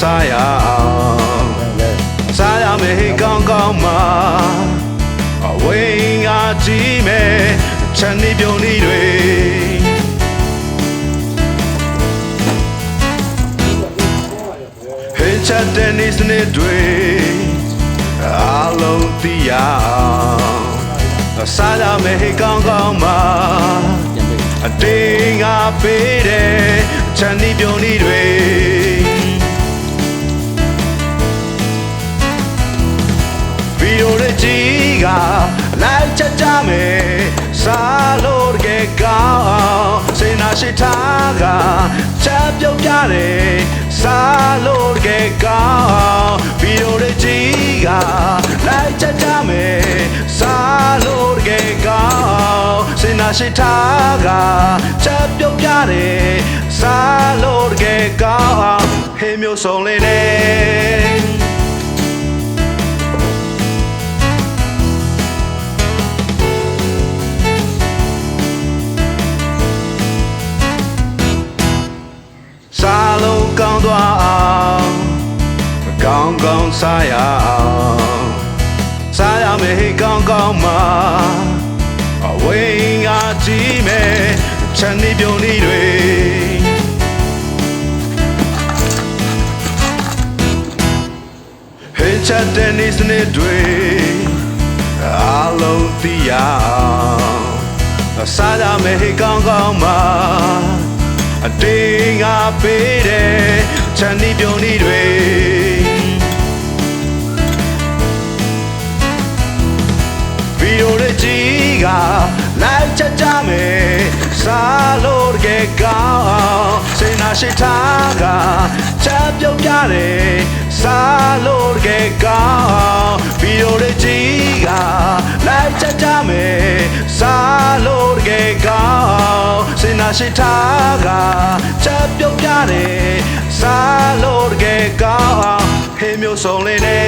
စားရအောင်စားရမယ်ဟေးကောင်းကောင်းမှာအဝိငါကြည့်မယ်ချမ်းနေပြုံနေတွေဟေးချက်တဲ့နေစနစ်တွေအလုံးသိရအောင်စားရမယ်ဟေးကောင်းကောင်းမှာအတင်းငါပေးတယ်ချမ်းနီပြုံနီတွေ တွေကြီးကလိုက်ချက်ကြမယ်စားလို့တကယ်ကောင်းစိတ်နာရှိထားကချက်ပြုတ်ပြတယ်စားလို့တကယ်ကောင်းဗီဒီယိုတွေကြီးကလိုက်ချက်ကြမယ်စားလို့တကယ်ကောင်းစိတ်နာရှိထားကချက်ပြုတ်ပြတယ်စားလို့တကယ်ကောင်းဟေးမျိုးစုံလေးနဲ့ ကောင်းကောင်းစားရအောင်စားရမယ်ဟေးကောင်းကောင်းမှာအဝိငါကြည့်မယ်ချမ်းနေပြုံနေတွေဟေးချက်တဲ့နေစနစ်တွေအလုံးသိရအောင်စားရမယ်ဟေးကောင်းကောင်းမှာအတင်းငါပေးတယ်ချမ်းနီပြုံနီတွေ လို့တကယ်ကောင်းစိတ်နာရှိထားကချက်ပြုတ်ပြတယ်စားလို့တကယ်ကောင်းဗီဒီယိုတွေကြီးကလိုက်ချက်ကြမယ်စားလို့တကယ်ကောင်းစိတ်နာရှိထားကချက်ပြုတ်ပြတယ်စားလို့တကယ်ကောင်းဟေးမျိုးစုံလေးနဲ့